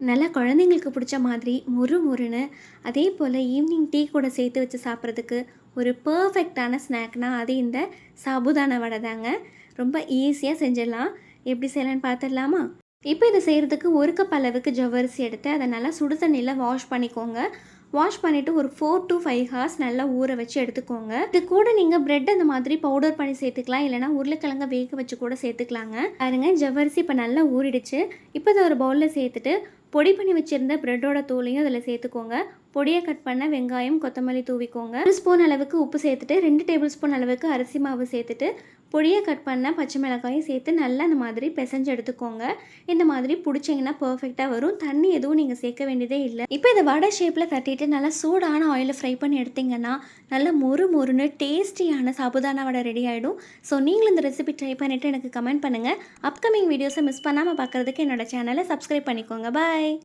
நல்லா குழந்தைங்களுக்கு பிடிச்ச மாதிரி முறு முறுன்னு அதே போல் ஈவினிங் டீ கூட சேர்த்து வச்சு சாப்பிட்றதுக்கு ஒரு பர்ஃபெக்டான ஸ்நாக்னால் அது இந்த சாபுதான வடை தாங்க. ரொம்ப ஈஸியாக செஞ்சிடலாம். எப்படி செய்யலான்னு பார்த்துடலாமா? இப்போ இதை செய்கிறதுக்கு ஒரு கப் அளவுக்கு ஜவ்வரிசி எடுத்து அதை நல்லா சுடு தண்ணியில் வாஷ் பண்ணிக்கோங்க. வாஷ் பண்ணிவிட்டு ஒரு ஃபோர் டு ஃபைவ் ஹார்ஸ் நல்லா ஊற வச்சு எடுத்துக்கோங்க. இது கூட நீங்கள் பிரெட் அந்த மாதிரி பவுடர் பண்ணி சேர்த்துக்கலாம். இல்லைனா உருளைக்கிழங்க வேக வச்சு கூட சேர்த்துக்கலாங்க. பாருங்க ஜவ்வரிசி இப்போ நல்லா ஊறிடுச்சு. இப்போ இதை ஒரு பவுலில் சேர்த்துட்டு பொடி பண்ணி வச்சுருந்த ப்ரெட்டோட தூளையும் அதில் சேர்த்துக்கோங்க. பொடியை கட் பண்ண வெங்காயம் கொத்தமல்லி தூவிக்கோங்க. ஒரு ஸ்பூன் அளவுக்கு உப்பு சேர்த்துட்டு ரெண்டு டேபிள் ஸ்பூன் அளவுக்கு அரிசி மாவு சேர்த்துட்டு பொடியை கட் பண்ண பச்சை மிளகாயும் சேர்த்து நல்லா இந்த மாதிரி பிசைஞ்சு எடுத்துக்கோங்க. இந்த மாதிரி பிடிச்சிங்கன்னா பர்ஃபெக்டாக வரும். தண்ணி எதுவும் நீங்கள் சேர்க்க வேண்டியதே இல்லை. இப்போ இதை வடை ஷேப்பில் தட்டிட்டு நல்லா சூடான ஆயிலில் ஃப்ரை பண்ணி எடுத்தீங்கன்னா நல்லா மொறு மொறுன்னு டேஸ்டியான சாபுதானா வடை ரெடி ஆகிடும் ஸோ நீங்களும் இந்த ரெசிபி ட்ரை பண்ணிவிட்டு எனக்கு கமெண்ட் பண்ணுங்கள் அப்கமிங் வீடியோஸை மிஸ் பண்ணாமல் பார்க்குறதுக்கு என்னோட சேனலை சப்ஸ்கிரைப் பண்ணிக்கோங்க. பாய்